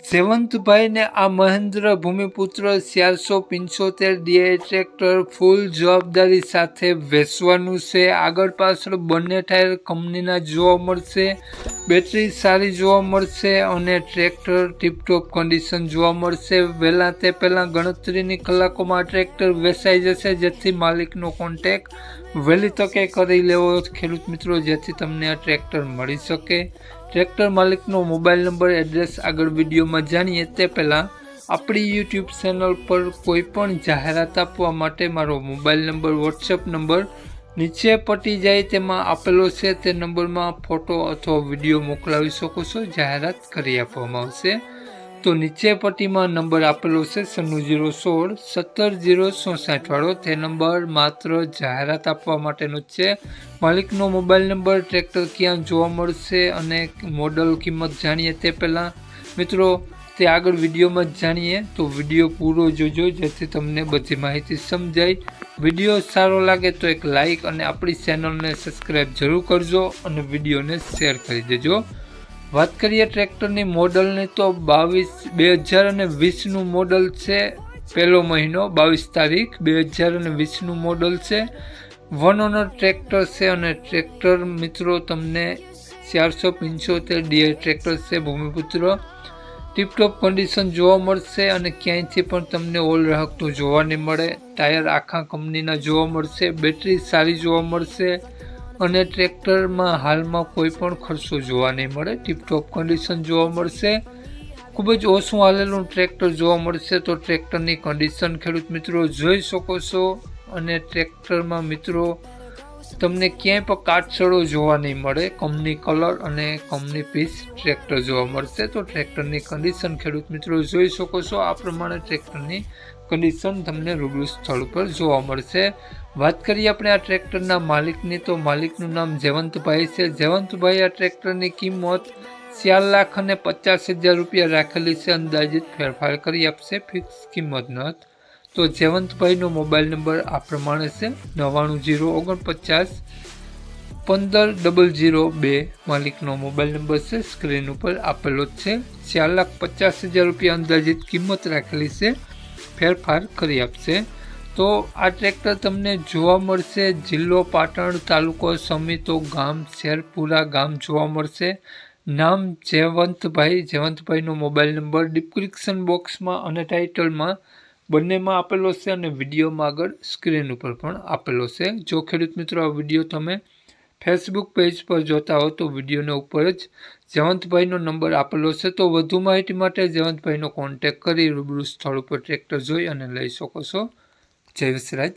જયવંતભાઈને આ મહેન્દ્ર ભૂમિપુત્ર ચારસો પંચોતેર ડીઆઈ ટ્રેક્ટર ફૂલ જવાબદારી સાથે વેચવાનું છે. આગળ પાછળ બંને ટાયર કંપનીના જોવા મળશે. બેટરી સારી જોવા મળશે અને ટ્રેક્ટર ટીપટોપ કન્ડિશન જોવા મળશે. વહેલા તે પહેલાં ગણતરીની કલાકોમાં ટ્રેક્ટર વેચાઈ જશે, જેથી માલિકનો કોન્ટેક વહેલી તકે કરી લેવો. ખેડૂત મિત્રો, જેથી તમને આ ટ્રેક્ટર મળી શકે. ટ્રેક્ટર માલિકનો મોબાઈલ નંબર, એડ્રેસ આગળ વિડીયોમાં જાણીએ. તે પહેલાં આપણી યુટ્યુબ ચેનલ પર કોઈ પણ જાહેરાત આપવા માટે મારો મોબાઈલ નંબર, વોટ્સએપ નંબર નીચે પટી જાય તેમાં આપેલો છે તે નંબરમાં ફોટો અથવા વીડિયો મોકલાવી શકો છો, જાહેરાત કરી આપવામાં આવશે. તો નીચે પટ્ટીમાં નંબર આપેલો છે સન્નું જીરો સોળ, સત્તર જીરો ચોસાઠ વાળો. તે નંબર માત્ર જાહેરાત આપવા માટેનો જ છે. માલિકનો મોબાઈલ નંબર, ટ્રેક્ટર ક્યાં જોવા મળશે અને મોડલ કિંમત જાણીએ તે પહેલાં મિત્રો તે આગળ વિડીયોમાં જાણીએ તો વીડિયો પૂરો જોજો, જેથી તમને બધી માહિતી સમજાય. વીડિયો સારો લાગે તો એક લાઈક અને આપણી ચેનલને સબસ્ક્રાઈબ જરૂર કરજો અને વિડીયોને શેર કરી દેજો. વાત કરીએ ટ્રેક્ટરની મોડલની તો બાવીસ બે હજાર અને વીસનું મોડલ છે પહેલો મહિનો, બાવીસ તારીખ બે હજાર અને વીસનું મોડલ છે. વન ઓનર ટ્રેક્ટર છે અને ટ્રેક્ટર મિત્રો તમને ચારસો પંચોતેર ડીઆઈ ટ્રેક્ટર છે, ભૂમિપુત્ર. ટીપટોપ કન્ડિશન જોવા મળશે અને ક્યાંયથી પણ તમને ઓલ રહકતું જોવા નહીં મળે. ટાયર આખા કંપનીના જોવા મળશે, બેટરી સારી જોવા મળશે અને ટ્રેક્ટરમાં હાલમાં કોઈ પણ ખર્ચો જોવા નહીં મળે. ટીપટોપ કન્ડિશન જોવા મળશે. ખૂબ જ ઓછું હાલેલું ટ્રેક્ટર જોવા મળશે તો ટ્રેક્ટરની કન્ડિશન ખેડૂત મિત્રો જોઈ શકો છો અને ટ્રેક્ટરમાં મિત્રો તમને ક્યાંય પણ કાટછડો જોવા નહીં મળે કંપની કલર અને કંપની પીસ ટ્રેક્ટર જોવા મળશે. તો ટ્રેક્ટરની કન્ડિશન ખેડૂત મિત્રો જોઈ શકો છો. આ પ્રમાણે ટ્રેક્ટરની કન્ડિશન તમને રૂબરૂ સ્થળ પર જોવા મળશે. વાત કરીએ આપણે આ ટ્રેક્ટરના માલિકની, તો માલિકનું નામ જયવંતભાઈ છે. જયવંતભાઈ, આ ટ્રેક્ટરની કિંમત ચાર લાખ અને પચાસ હજાર રૂપિયા રાખેલી છે. અંદાજિત ફેરફાર કરી આપશે. ફિક્સ કિંમત નથી તો જયવંતભાઈનો મોબાઈલ નંબર આ પ્રમાણે છે, નવ્વાણું જીરો ઓગણપચાસ પંદર ડબલ જીરો બે. માલિકનો મોબાઈલ નંબર છે, સ્ક્રીન ઉપર આપેલો જ છે. ચાર લાખ પચાસ હજાર રૂપિયા અંદાજિત કિંમત રાખેલી છે, ફેરફાર કરી આપશે. તો આ ટ્રેક્ટર તમને જોવા મળશે, જિલ્લો પાટણ તાલુકો સમિતો ગામ, શેરપુરા ગામ જોવા મળશે. નામ જયવંતભાઈ, જયવંતભાઈનો મોબાઈલ નંબર ડિસ્ક્રિપ્શન બોક્સમાં અને ટાઇટલમાં બંનેમાં આપેલો છે અને વિડીયોમાં આગળ સ્ક્રીન ઉપર પણ આપેલો છે. જો ખેડૂત મિત્રો આ વીડિયો તમે ફેસબુક પેજ પર જોતા હો તો વિડીયોના ઉપર જ જયવંતભાઈનો નંબર આપેલો છે. તો વધુ માહિતી માટે જયવંતભાઈનો કોન્ટેક કરી રૂબરૂ સ્થળ ઉપર ટ્રેક્ટર જોઈ અને લઈ શકો છો. જય વિસરાજ.